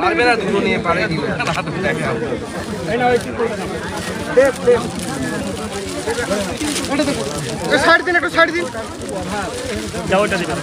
পারবে না সাইড দিন একটু সাইড দিন আমরা দিয়ে দেবো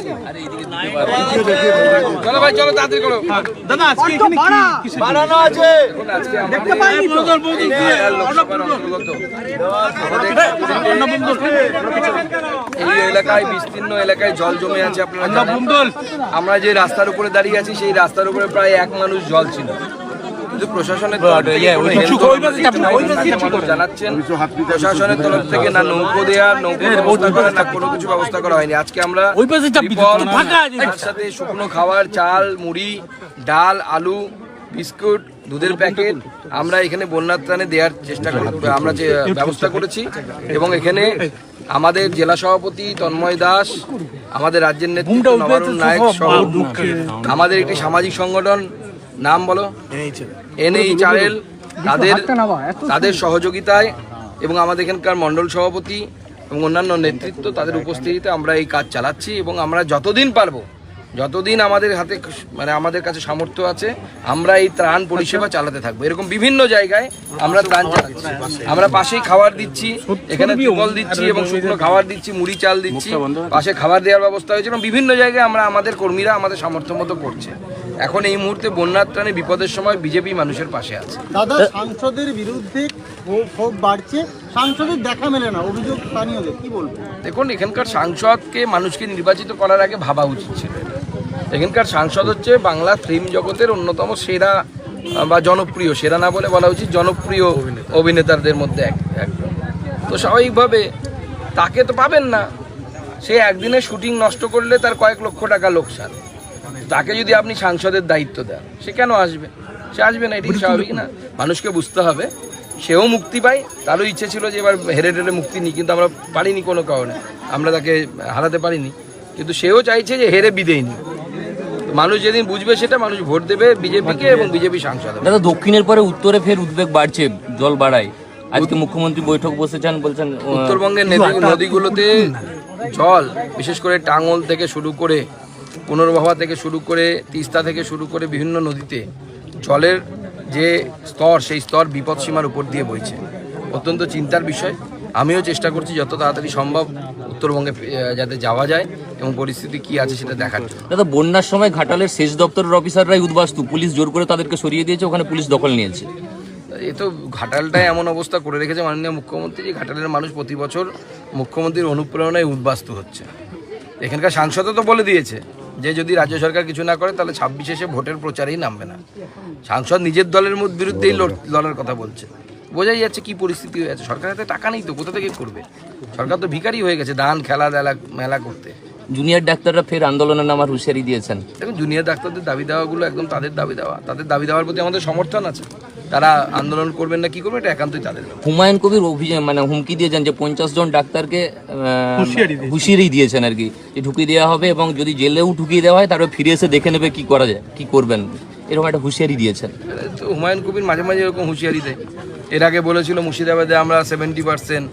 চলো। চলো ভাই চলো তাড়াতাড়ি করো। দাদা আজকে এখানে কি বানানো আছে। দেখতে পাইনি তো। এই এলাকায় বিস্তীর্ণ এলাকায় জল জমে আছে আপনারা আমরা যে রাস্তার উপরে দাঁড়িয়ে আছি সেই রাস্তার উপরে প্রায় এক মানুষ জল ছিল। কিন্তু প্রশাসনের জানাচ্ছেন তরফ থেকে না নৌকো দেয়া নৌকো ব্যবস্থা করা না কোনো কিছু ব্যবস্থা করা হয়নি। আজকে আমরা সাথে শুকনো খাবার চাল মুড়ি ডাল আলু বিস্কুট দুধের প্যাকেট আমরা এখানে বন্যার ত্রাণে দেওয়ার চেষ্টা করি। আমরা যে ব্যবস্থা করেছি এবং এখানে আমাদের জেলা সভাপতি তন্ময় দাস আমাদের রাজ্যের নেতৃত্ব নায়ক সহ আমাদের একটি সামাজিক সংগঠন নাম বলো? এনএইচআরএল তাদের তাদের সহযোগিতায় এবং আমাদের এখানকার মণ্ডল সভাপতি এবং অন্যান্য নেতৃত্ব তাদের উপস্থিতিতে আমরা এই কাজ চালাচ্ছি এবং আমরা যতদিন পারব যতদিন আমাদের হাতে মানে আমাদের কাছে সামর্থ্য আছে আমরা এই ত্রাণ পরিষেবা চালাতে থাকব। এরকম বিভিন্ন জায়গায় আমরা ত্রাণ চালাচ্ছি। আমরা পাশেই খাবার দিচ্ছি এখানে টিপল দিচ্ছি এবং শুকনো খাবার দিচ্ছি মুড়ি চাল দিচ্ছি পাশে খাবার দেওয়ার ব্যবস্থা হয়েছে এবং বিভিন্ন জায়গায় আমরা আমাদের কর্মীরা আমাদের সামর্থ্য মতো করছে। এখন এই মুহূর্তে বন্যার ত্রাণে বিপদের সময় বিজেপি মানুষের পাশে আছে। দাদা সাংসদের বিরুদ্ধে ক্ষোভ ক্ষোভ বাড়ছে। সাংসদের দেখা মেলে না অভিযোগ স্থানীয়দের কি বলব? দেখুন এখানকার সাংসদকে মানুষকে নির্বাচিত করার আগে ভাবা উচিত ছিল। এখানকার সাংসদ হচ্ছে বাংলা ফিল্ম জগতের অন্যতম সেরা বা জনপ্রিয় সেরা না বলে বলা উচিত জনপ্রিয় অভিনেতাদের মধ্যে এক একজন তো স্বাভাবিকভাবে তাকে তো পাবেন না। সে একদিনে শুটিং নষ্ট করলে তার কয়েক লক্ষ টাকা লোকসান। তাকে যদি আপনি সাংসদের দায়িত্ব দেন সে কেন আসবে? সে আসবে না এটি স্বাভাবিক না? মানুষকে বুঝতে হবে সেও মুক্তি পায়। তারও ইচ্ছে ছিল যে এবার হেরে টেরে মুক্তি নিই কিন্তু আমরা পারিনি কোনো কারণে। আমরা তাকে হারাতে পারিনি। কিন্তু সেও চাইছে যে হেরে বিদেয় নিই মানুষ যেদিন বুঝবে সেটা মানুষ ভোট দেবে বিজেপিকে এবং বিজেপি সাংসদ দাদা দক্ষিণের পরে উত্তরে ফের উদ্বেগ বাড়ছে জল বাড়ায়। আজকে মুখ্যমন্ত্রী বৈঠক বসেছেন বলছেন উত্তরবঙ্গের নদী- নদীগুলোতে জল বিশেষ করে টাঙ্গল থেকে শুরু করে পুনর্ভবা থেকে শুরু করে তিস্তা থেকে শুরু করে বিভিন্ন নদীতে জলের যে স্তর সেই স্তর বিপদ সীমার উপর দিয়ে বইছে। অত্যন্ত চিন্তার বিষয়। আমিও চেষ্টা করছি যত তাড়াতাড়ি সম্ভব উত্তরবঙ্গে যাতে যাওয়া যায় এবং পরিস্থিতি কি আছে সেটা দেখার জন্য। দাদা বন্যার সময় ঘাটালের সেচ দপ্তরের অফিসাররাই উদ্বাস্তু। পুলিশ জোর করে তাদেরকে সরিয়ে দিয়েছে ওখানে পুলিশ দখল নিয়েছে। এ তো ঘাটালটায় এমন অবস্থা করে রেখেছে মাননীয় মুখ্যমন্ত্রী যে ঘাটালের মানুষ প্রতি বছর মুখ্যমন্ত্রীর অনুপ্রেরণায় উদ্বাস্তু হচ্ছে। এখানকার সাংসদও তো বলে দিয়েছে যে যদি রাজ্য সরকার কিছু না করে তাহলে ছাব্বিশে সে ভোটের প্রচারেই নামবে না। সাংসদ নিজের দলের মধ্যে বিরুদ্ধেই লড়- লড়ার কথা বলছে। বোঝাই যাচ্ছে কি পরিস্থিতি হয়ে আছে। সরকারের হাতে টাকা নেই তো কোথা থেকে করবে? সরকার তো ভিখারি হয়ে গেছে দান খেলা দেলা মেলা করতে। জুনিয়র ডাক্তাররা ফের আন্দোলনে নামার হুঁশিয়ারি দিয়েছেন। দেখুন জুনিয়র ডাক্তারদের দাবি দেওয়াগুলো একদম তাদের দাবি দেওয়া। তাদের দাবি দেওয়ার প্রতি আমাদের সমর্থন আছে। তারা আন্দোলন করবেন না কি করবে এটা একান্তই তাদের হুমায়ুন কবির অভিযোগ মানে হুমকি দিয়েছেন যে পঞ্চাশ জন ডাক্তারকে হুঁশিয়ারি দিয়েছেন আর কি যে ঢুকিয়ে দেওয়া হবে এবং যদি জেলেও ঢুকিয়ে দেওয়া হয় তারপর ফিরে এসে দেখে নেবে কি করা যায় কি করবেন। এরকম একটা হুঁশিয়ারি দিয়েছেন। তো হুমায়ুন কবির মাঝে মাঝে এরকম হুঁশিয়ারি দেয়। এর আগে বলেছিল মুর্শিদাবাদে আমরা সেভেন্টি পার্সেন্ট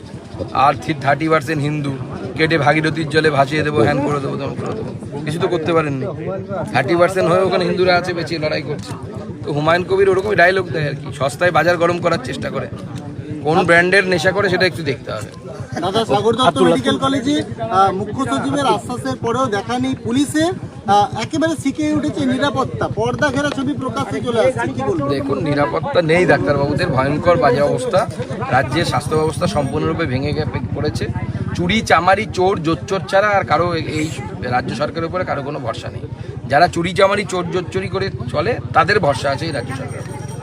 আর থার্টি পার্সেন্ট হিন্দু। কেটে ভাগীরথীর জলে ভাসিয়ে দেবো, হ্যান করে দেবো, তেমন করে দেবো। কিছু তো করতে পারেননি। থার্টি পার্সেন্ট হয়ে ওখানে হিন্দুরা আছে বেঁচে লড়াই করছে। তো হুমায়ুন কবির ওরকমই ডায়লগ দেয় আর কি। সস্তায় বাজার গরম করার চেষ্টা করে। কোন ব্র্যান্ডের নেশা করে সেটা একটু দেখতে হবে। দাদা সাগর দত্ত মেডিকেল কলেজে মুখ্য সচিবের আশ্বাসের পরেও দেখা নেই পুলিশে। একেবারে শিখে উঠেছে নিরাপত্তা। পর্দা ঘেরা ছবি প্রকাশ্যে চলে আসছে। কি বলব দেখুন নিরাপত্তা নেই ডাক্তারবাবুদের ভয়ঙ্কর বাজে অবস্থা। রাজ্যের স্বাস্থ্য ব্যবস্থা সম্পূর্ণরূপে ভেঙে পড়েছে। চুরি চামারি চোর জোচ্চোর ছাড়া আর কারও এই রাজ্য সরকারের উপরে কারও কোনো ভরসা নেই। যারা চুরি চামারি চোর জোচ্চুরি করে চলে তাদের ভরসা আছে এই রাজ্য সরকার